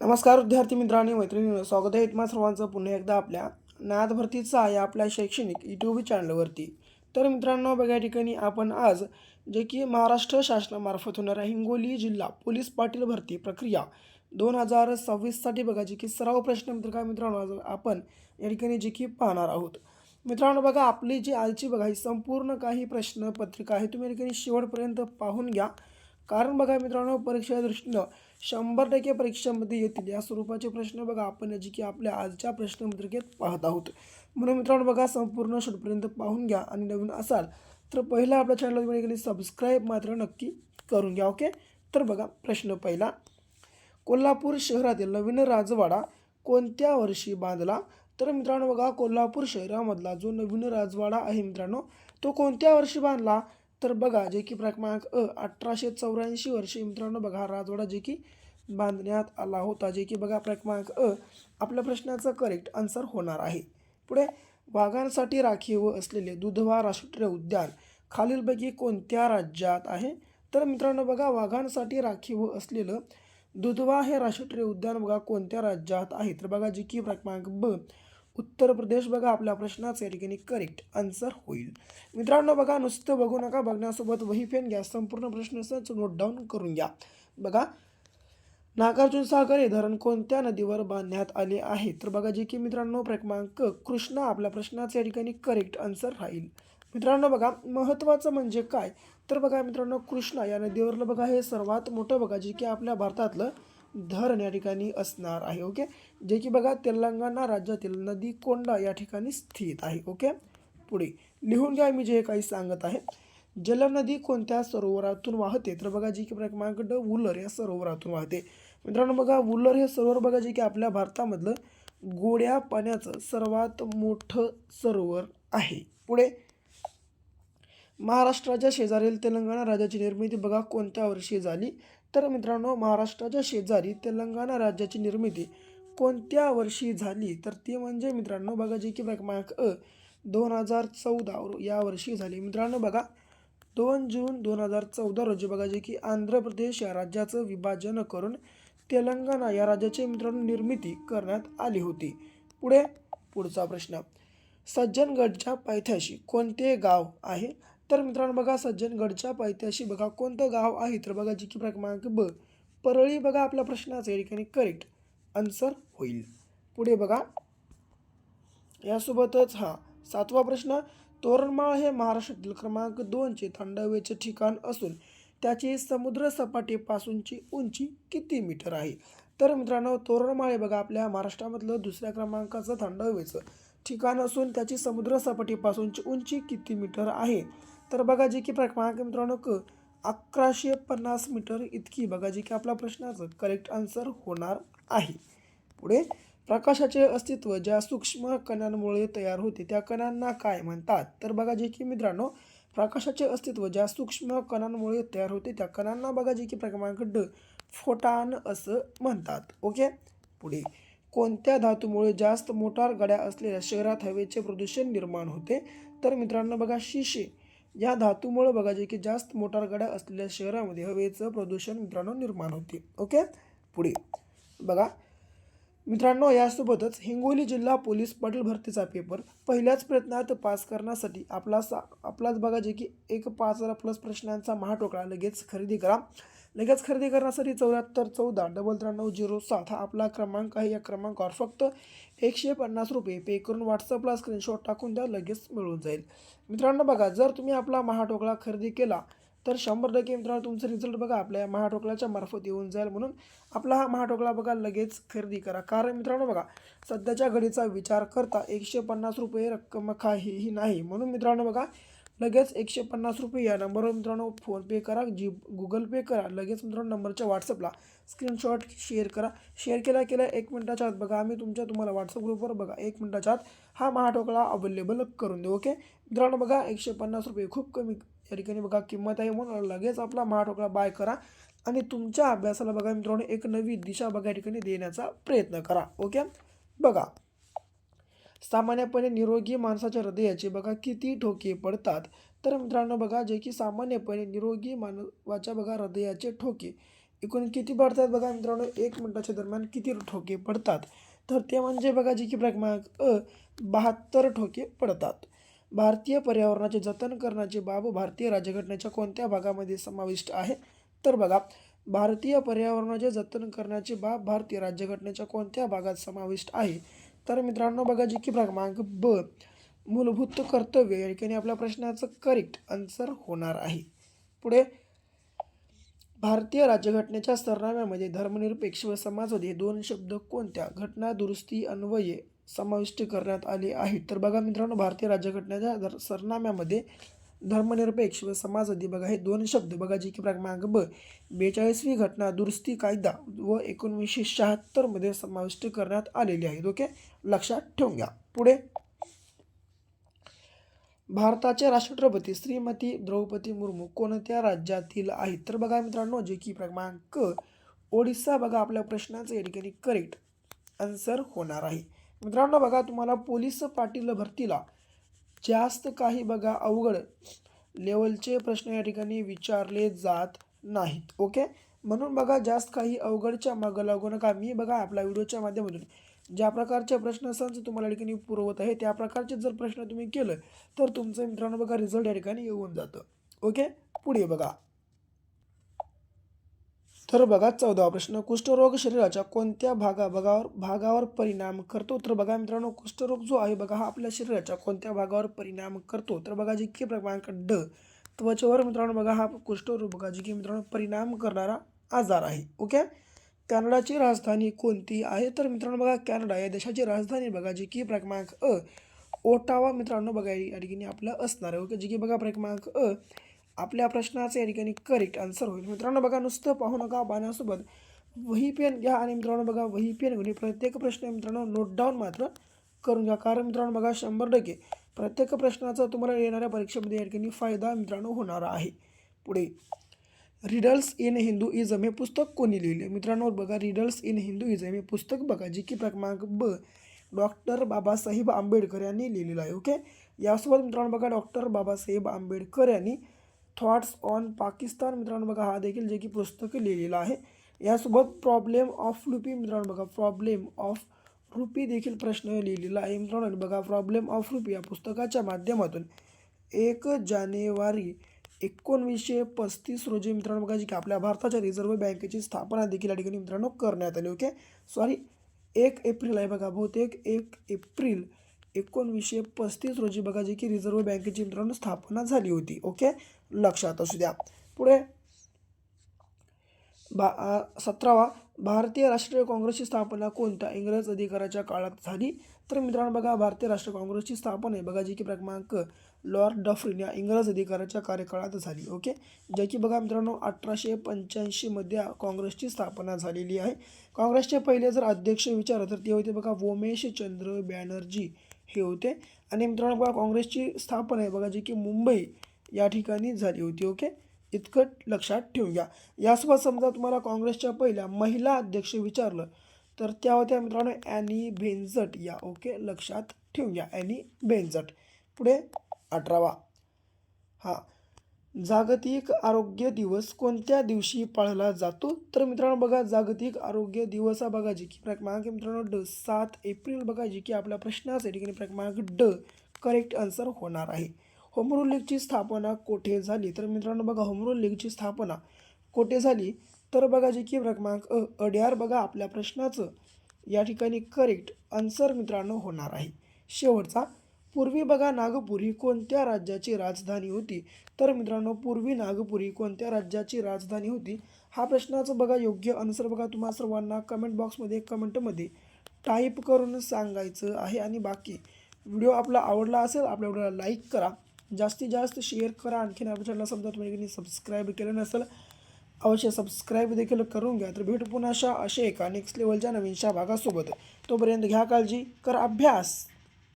नमस्कार विद्यार्थी मित्रांनी मैत्रिणींनो स्वागत आहे तुम्हा सर्वांचं पुन्हा एकदा आपल्या नाद भरतीचा या आपल्या शैक्षणिक यूट्यूब चॅनलवरती तर मित्रांनो बघा या ठिकाणी आपण आज जे की महाराष्ट्र शासनामार्फत होणाऱ्या हिंगोली जिल्हा पोलीस पाटील भरती प्रक्रिया दोन हजार सव्वीससाठी बघा जे की सराव प्रश्न मित्र काय मित्रांनो आज आपण या ठिकाणी जे की पाहणार आहोत. मित्रांनो बघा आपली जी आजची बघा ही संपूर्ण काही प्रश्नपत्रिका आहे तुम्ही या ठिकाणी शेवटपर्यंत पाहून घ्या. कारण बघा मित्रांनो परीक्षेच्या दृष्टीनं शंभर टक्के परीक्षेमध्ये येतील. या स्वरूपाचे प्रश्न बघा आपण जे की आपल्या आजच्या प्रश्नपत्रिकेत पाहत आहोत. म्हणून मित्रांनो बघा संपूर्ण शेवटपर्यंत पाहून घ्या आणि नवीन असाल तर पहिला आपल्या चॅनलला सबस्क्राईब मात्र नक्की करून घ्या ओके तर बघा प्रश्न पहिला. कोल्हापूर शहरातील नवीन राजवाडा कोणत्या वर्षी बांधला? तर मित्रांनो बघा कोल्हापूर शहरामधला जो नवीन राजवाडा आहे मित्रांनो तो कोणत्या वर्षी बांधला? तर बघा जे की क्रमांक अ अठराशे चौऱ्याऐंशी वर्षी मित्रांनो बघा राजवाडा जे की बांधण्यात आला होता जे की बघा क्रमांक अ आपल्या प्रश्नाचं करेक्ट आन्सर होणार आहे. पुढे वाघांसाठी राखीव असलेले दुधवा राष्ट्रीय उद्यान खालीलपैकी कोणत्या राज्यात आहे? तर मित्रांनो बघा वाघांसाठी राखीव असलेलं दुधवा हे राष्ट्रीय उद्यान बघा कोणत्या राज्यात आहे? तर बघा जी की क्रमांक ब उत्तर प्रदेश बघा आपल्या प्रश्नाचं या ठिकाणी करेक्ट आन्सर होईल. मित्रांनो बघा नुसतं बघू नका बघण्यासोबत वही पेन घ्या संपूर्ण प्रश्न नोट डाऊन करून घ्या. बघा नागार्जुन सागर हे धरण कोणत्या नदीवर बांधण्यात आले आहे? तर बघा जे की मित्रांनो क्रमांक कृष्णा आपल्या प्रश्नाचं या ठिकाणी करेक्ट आन्सर राहील. मित्रांनो बघा महत्त्वाचं म्हणजे काय? तर बघा मित्रांनो कृष्णा या नदीवरलं बघा हे सर्वात मोठं बघा जे की आपल्या भारतातलं धरण या ठिकाणी असणार आहे ओके? जे की बघा तेलंगणा राज्यातील नदी कोंडा या ठिकाणी स्थित आहे ओके? पुढे लिहून घ्या मी जे काही सांगत आहे. जलनदी कोणत्या सरोवरातून वाहते? तर बघा जी की क्रमांक ड वुलर या सरोवरातून वाहते. मित्रांनो बघा वुलर हे सरोवर बघा जे की आपल्या भारतामधलं गोड्या पाण्याचं सर्वात मोठं सरोवर आहे. पुढे महाराष्ट्राच्या शेजारील तेलंगणा राज्याची निर्मिती बघा कोणत्या वर्षी झाली? तर मित्रांनो महाराष्ट्राच्या शेजारी तेलंगणा राज्याची निर्मिती कोणत्या वर्षी झाली? तर ती म्हणजे मित्रांनो बघा जी की क्रमांक अ दोन हजार चौदा या वर्षी झाली. मित्रांनो बघा दोन जून दोन हजार चौदा रोजी बघा जे की आंध्र प्रदेश या राज्याचं विभाजन करून तेलंगणा या राज्याची मित्रांनो निर्मिती करण्यात आली होती. पुढे पुढचा प्रश्न. सज्जनगडच्या पायथ्याशी कोणते गाव आहे? तर मित्रांनो बघा सज्जनगडच्या पायथ्याशी बघा कोणतं गाव आहे? तर बघा जी की क्रमांक ब. परळी बघा आपल्या प्रश्नाचा या ठिकाणी करेक्ट आन्सर होईल. पुढे बघा. यासोबतच हा सातवा प्रश्न. तोरणमाळ हे महाराष्ट्रातील क्रमांक दोनचे थंड हवेचे ठिकाण असून त्याची समुद्र सपाटीपासूनची उंची किती मीटर आहे? तर मित्रांनो तोरणमाळ हे बघा आपल्या महाराष्ट्रामधलं दुसऱ्या क्रमांकाचं थंड हवेचं ठिकाण असून त्याची समुद्रसपाटीपासूनची उंची किती मीटर आहे? तर बघा जे की क्रमांक मित्रांनो क अकराशे पन्नास मीटर इतकी बघा जे की आपला प्रश्नाचं करेक्ट आन्सर होणार आहे. पुढे प्रकाशाचे अस्तित्व ज्या सूक्ष्म कणांमुळे तयार होते त्या कणांना काय म्हणतात? तर बघा जे की मित्रांनो प्रकाशाचे अस्तित्व ज्या सूक्ष्म कणांमुळे तयार होते त्या कणांना बघा जे की क्रमांक ड फोटान असं म्हणतात. ओके? पुढे. कोणत्या धातूमुळे जास्त मोटार गाड्या असलेल्या शहरात हवेचे प्रदूषण निर्माण होते? तर मित्रांनो बघा शिशे. या धातूमुळे बघा जे की जास्त मोटार गाड्या असलेल्या शहरामध्ये हवेचं प्रदूषण मित्रांनो निर्माण होते. ओके? पुढे. बघा. मित्रांनो यासोबतच हिंगोली जिल्हा पोलीस पाटील भरतीचा पेपर पहिल्याच प्रयत्नात पास करण्यासाठी आपला सा आपलाच बघा जे की एक पाच हजार प्लस प्रश्नांचा महाटोकळा लगेच खरेदी करा. लगेच खरेदी करण्यासाठी चौऱ्याहत्तर चौदा डबल त्र्याण्णव झिरो सात हा आपला क्रमांक आहे. या क्रमांकावर फक्त एकशे पन्नास रुपये पे करून व्हॉट्सअपला स्क्रीनशॉट टाकून द्या लगेच मिळून जाईल. मित्रांनो बघा जर तुम्ही आपला महाटोकळा खरेदी केला तर शंभर टक्के मित्रांनो तुमचं रिझल्ट बघा आपल्या महाटोकलाच्या मार्फत येऊन जाईल म्हणून. आपला हा महाटोकळा बघा लगेच खरेदी करा. कारण मित्रांनो बघा सध्याच्या घडीचा विचार करता एकशे पन्नास रुपये रक्कम काही ही नाही. म्हणून मित्रांनो बघा लगेच एकशे पन्नास रुपये या नंबरवर मित्रांनो फोनपे करा जी गुगल पे करा. लगेच मित्रांनो नंबरच्या व्हॉट्सअपला स्क्रीनशॉट शेअर करा. शेअर केला केल्या एक मिनटाच्या आत बघा आम्ही तुमच्या तुम्हाला व्हॉट्सअप ग्रुपवर बघा एक मिनटाच्या आत हा महाटोकळा अवेलेबल करून देऊ ओके मित्रांनो बघा एकशे पन्नास रुपये खूप कमी या ठिकाणी बघा किंमत आहे म्हणून लगेच आपला महाठोकळा बाय करा आणि तुमच्या अभ्यासाला बघा मित्रांनो एक नवी दिशा बघा या ठिकाणी देण्याचा प्रयत्न करा ओके? बघा सामान्यपणे निरोगी माणसाच्या हृदयाचे बघा किती ठोके पडतात. तर मित्रांनो बघा जे की सामान्यपणे निरोगी मानवाच्या बघा हृदयाचे ठोके एकूण किती पडतात बघा मित्रांनो एक मिनिटाच्या दरम्यान किती ठोके पडतात. तर ते म्हणजे बघा जे की प्रमाणात अ बहात्तर ठोके पडतात. भारतीय पर्यावरणाचे जतन करण्याची बाब भारतीय राज्यघटनेच्या कोणत्या भागामध्ये समाविष्ट आहे? तर बघा भारतीय पर्यावरणाचे जतन करण्याची बाब भारतीय राज्यघटनेच्या कोणत्या भागात समाविष्ट आहे? तर मित्रांनो बघा जी की क्रमांक ब मूलभूत कर्तव्य या ठिकाणी आपल्या प्रश्नाचं करेक्ट आन्सर होणार आहे. पुढे भारतीय राज्यघटनेच्या सरनाम्यामध्ये धर्मनिरपेक्ष व समाजवादी दोन शब्द कोणत्या? घटना दुरुस्ती अन्वये समाविष्ट करण्यात आली आहेत तर बघा मित्रांनो भारतीय राज्यघटनेच्या दर सरनाम्यामध्ये धर्मनिरपेक्ष व समाजवादी बघा हे दोन शब्द. बघा जे की क्रमांक ब बेचाळीसवी घटना दुरुस्ती कायदा व एकोणीसशे शहात्तरमध्ये समाविष्ट करण्यात आलेले आहेत ओके? लक्षात ठेवून घ्या. पुढे. भारताचे राष्ट्रपती श्रीमती द्रौपदी मुर्मू कोणत्या राज्यातील आहेत? तर बघा मित्रांनो जे की क्रमांक ओडिसा बघा आपल्या प्रश्नाचं या ठिकाणी करेक्ट आन्सर होणार आहे. मित्रांनो बघा तुम्हाला पोलीस पाटील भरतीला जास्त काही बघा अवघड लेवलचे प्रश्न या ठिकाणी विचारले जात नाहीत ओके? म्हणून बघा जास्त काही अवघडच्या मागं लागू नका. मी बघा आपल्या व्हिडिओच्या माध्यमातून ज्या प्रकारचे प्रश्न संच तुम्हाला या ठिकाणी पुरवत आहे त्या प्रकारचे जर प्रश्न तुम्ही केलं तर तुमचं मित्रांनो बघा रिझल्ट या ठिकाणी येऊन जातं ओके? पुढे बघा. तर बघा चौदावा प्रश्न. कुष्ठरोग शरीराच्या कोणत्या भागा भागावर भागावर परिणाम करतो? तर बघा मित्रांनो कुष्ठरोग जो आहे बघा हा आपल्या शरीराच्या कोणत्या भागावर परिणाम करतो? तर बघा जी की क्रमांक ड त्वचेवर मित्रांनो बघा हा कुष्ठरोग बघा जी की मित्रांनो परिणाम करणारा आजार आहे. ओके? कॅनडाची राजधानी कोणती आहे? तर मित्रांनो बघा कॅनडा या देशाची राजधानी बघा जी की क्रमांक अ ओटावा मित्रांनो बघा या ठिकाणी आपलं असणार आहे. ओके? जी की बघा क्रमांक अ आपल्या प्रश्नाचं या ठिकाणी करेक्ट आन्सर होईल. मित्रांनो बघा नुसतं पाहू नका पाहण्यासोबत वही पेन घ्या आणि मित्रांनो बघा वही पेन घेऊन प्रत्येक प्रश्न मित्रांनो नोट डाऊन मात्र करून घ्या. कारण मित्रांनो बघा शंभर टक्के प्रत्येक प्रश्नाचा तुम्हाला येणाऱ्या परीक्षेमध्ये या ठिकाणी फायदा मित्रांनो होणार आहे. पुढे. रिडल्स इन हिंदू हिंदुइझम हे पुस्तक कोणी लिहिले? मित्रांनो बघा रिडल्स इन हिंदुइझम हे पुस्तक बघा जी की क्रमांक ब डॉक्टर बाबासाहेब आंबेडकर यांनी लिहिलेलं आहे ओके यासोबत मित्रांनो बघा डॉक्टर बाबासाहेब आंबेडकर यांनी थॉट्स ऑन पाकिस्तान मित्रांनो बघा हा देखील जे की पुस्तक लिहिलेलं आहे. यासोबत प्रॉब्लेम ऑफ रुपी मित्रांनो बघा प्रॉब्लेम ऑफ रुपी देखील प्रश्न लिहिलेला आहे मित्रांनो. आणि बघा प्रॉब्लेम ऑफ रुपी या पुस्तकाच्या माध्यमातून एक जानेवारी एकोणवीसशे पस्तीस रोजी मित्रांनो बघा जी की आपल्या भारताच्या रिझर्व्ह बँकेची स्थापना देखील या ठिकाणी मित्रांनो करण्यात आली ओके सॉरी एक एप्रिल आहे बघा बहुतेक एक एप्रिल एकोणवीसशे पस्तीस रोजी बघा जे की रिझर्व्ह बँकेची मित्रांनो स्थापना झाली होती. ओके? लक्षात असू द्या. पुढे बा सतरावा. भारतीय राष्ट्रीय काँग्रेसची स्थापना कोणत्या? इंग्रज अधिकाराच्या काळात झाली. तर मित्रांनो बघा भारतीय राष्ट्रीय काँग्रेसची स्थापना आहे बघा जी की क्रमांक लॉर्ड डफरिन या इंग्रज अधिकाराच्या कार्यकाळात झाली. ओके? जे की बघा मित्रांनो अठराशे पंच्याऐंशीमध्ये काँग्रेसची स्थापना झालेली आहे. काँग्रेसचे पहिले जर अध्यक्ष विचारलं तर ते होते बघा वोमेश चंद्र बॅनर्जी. हे होते. आणि मित्रांनो बघा काँग्रेसची स्थापना आहे. बघा जी की मुंबई या ठिकाणी झाली होती ओके? इतकं लक्षात ठेवून घ्या. यासोबत समजा तुम्हाला काँग्रेसच्या पहिल्या महिला अध्यक्ष विचारलं तर त्या होत्या मित्रांनो ॲनी बेन्झट या ओके? लक्षात ठेवून घ्या ॲनी बेन्झट पुढे अठरावा. हां. जागतिक आरोग्य दिवस कोणत्या दिवशी पाळला जातो? तर मित्रांनो बघा जागतिक आरोग्य दिवस हा बघा जी की क्रमांक मित्रांनो ड सात एप्रिल बघा जी की आपल्या प्रश्नाचं असेल ठिकाणी क्रमांक ड करेक्ट आन्सर होणार आहे. होमरूल लीगची स्थापना कोठे झाली? तर मित्रांनो बघा होमरूल लीगची स्थापना कोठे झाली? तर बघा जी की क्रमांक अ अड्यार बघा आपल्या प्रश्नाचं या ठिकाणी करेक्ट आन्सर मित्रांनो होणार आहे. शेवटचा पूर्वी बघा नागपूर ही कोणत्या राज्याची राजधानी होती? तर मित्रांनो पूर्वी नागपूर ही कोणत्या राज्याची राजधानी होती? हा प्रश्नाचं बघा योग्य आन्सर बघा तुम्हा सर्वांना कमेंट बॉक्समध्ये कमेंटमध्ये टाईप करून सांगायचं आहे आणि बाकी. व्हिडिओ आपला आवडला असेल आपल्या व्हिडिओला लाईक करा. जास्तीत जास्त शेअर करा. आणखीन आपल्या चॅनलला समजा तुम्ही सबस्क्राईब केलं नसेल अवश्य सबस्क्राईब देखील करून घ्या. तर भेट पुन्हा अशा अशा एका नेक्स्ट लेवलच्या नवीनशा भागासोबत तोपर्यंत घ्या काळजी कर अभ्यास.